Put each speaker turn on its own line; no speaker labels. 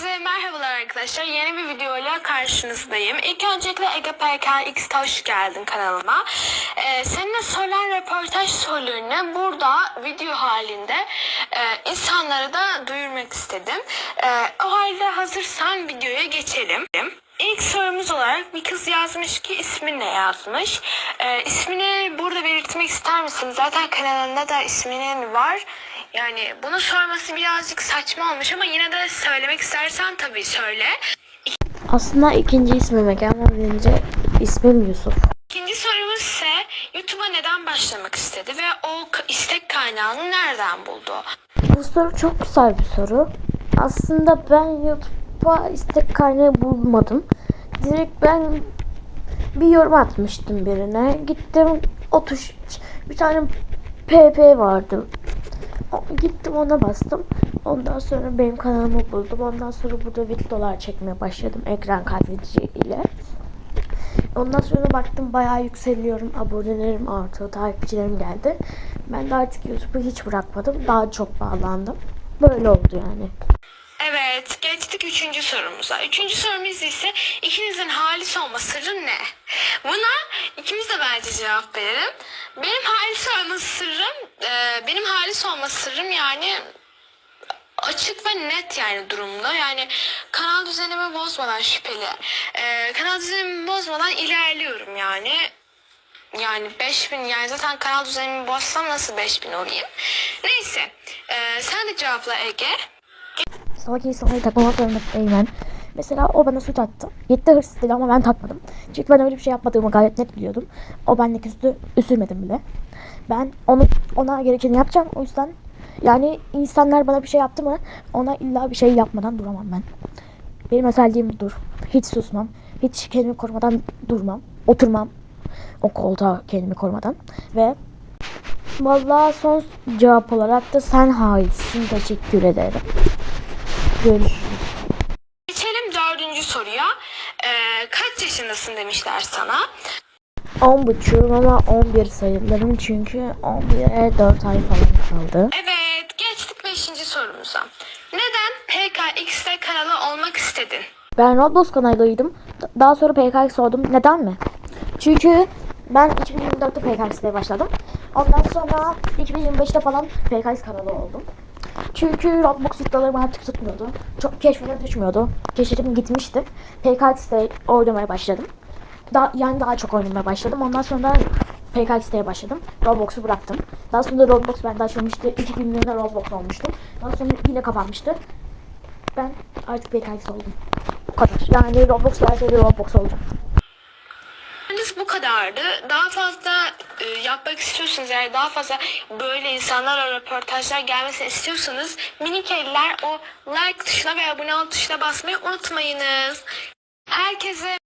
Herkese merhabalar arkadaşlar. Yeni bir videoyla karşınızdayım. İlk öncelikle Ege PK X'te hoş geldin kanalıma. Ee, seninle sorulan röportaj sorularını burada video halinde e, insanlara da duyurmak istedim. Ee, o halde hazırsan videoya geçelim. İlk sorumuz olarak bir kız yazmış ki ismin ne yazmış. Ee, ismini burada belirtmek ister misin? Zaten kanalında da isminin var. Yani bunu sorması birazcık saçma olmuş ama yine de söylemek istersen tabii söyle.
Aslında ikinci ismime gelmeden önce ismim Yusuf.
İkinci sorumuz ise YouTube'a neden başlamak istedi ve o istek kaynağını nereden buldu?
Bu soru çok güzel bir soru. Aslında ben YouTube'a istek kaynağı bulmadım. Direkt ben bir yorum atmıştım birine. Gittim o tuş bir tane PP vardı. Gittim ona bastım. Ondan sonra benim kanalımı buldum. Ondan sonra burada videolar çekmeye başladım ekran kaydedici ile. Ondan sonra baktım bayağı yükseliyorum. Abonelerim arttı, takipçilerim geldi. Ben de artık YouTube'u hiç bırakmadım. Daha çok bağlandım. Böyle oldu yani.
Evet, geçtik üçüncü sorumuza. Üçüncü sorumuz ise ikinizin halis olma sırrı ne? Buna ikimiz de bence cevap verelim. Benim halis olma sırrım, e, benim halis olma sırrım yani açık ve net yani durumda. Yani kanal düzenimi bozmadan şüpheli. E, kanal düzenimi bozmadan ilerliyorum yani. Yani 5000 yani zaten kanal düzenimi bozsam nasıl 5000 olayım? Neyse. E, sen de cevapla Ege.
Salak insanları takmamak zorunda değilim. Mesela o bana suç attı. Gitti hırsız dedi ama ben takmadım. Çünkü ben öyle bir şey yapmadığımı gayet net biliyordum. O bendeki üstü üsürmedim bile. Ben onu ona gerekeni yapacağım. O yüzden yani insanlar bana bir şey yaptı mı ona illa bir şey yapmadan duramam ben. Benim özelliğim budur. Hiç susmam. Hiç kendimi korumadan durmam. Oturmam. O koltuğa kendimi korumadan. Ve Vallahi son cevap olarak da sen hainsin. Teşekkür ederim. Görüşürüz.
Geçelim dördüncü soruya. Ee, kaç yaşındasın demişler sana.
10 buçuğum ama 11 sayılırım çünkü 11'e 4 ay falan kaldı.
Evet geçtik beşinci sorumuza. Neden PKX'te kanalı olmak istedin?
Ben Roblox kanalıydım. Daha sonra PKX oldum. Neden mi? Çünkü ben 2024'te PKX'de başladım. Ondan sonra 2025'te falan PKX kanalı oldum. Çünkü Roblox videolarım artık tutmuyordu. Çok keşfime düşmüyordu. Keşfetim gitmişti. PKX'de oynamaya başladım. Daha, yani daha çok oynamaya başladım. Ondan sonra PKX'de başladım. Roblox'u bıraktım. Daha sonra Roblox bende açılmıştı. İki günlüğüne Roblox olmuştu. Daha sonra yine kapanmıştı. Ben artık PKX oldum. Bu kadar. Yani Roblox gelseydi Roblox olacağım.
Henüz bu kadardı. Daha fazla e, yapmak istiyorsanız yani daha fazla böyle insanlarla röportajlar gelmesini istiyorsanız minik eller o like tuşuna ve abone ol tuşuna basmayı unutmayınız. Herkese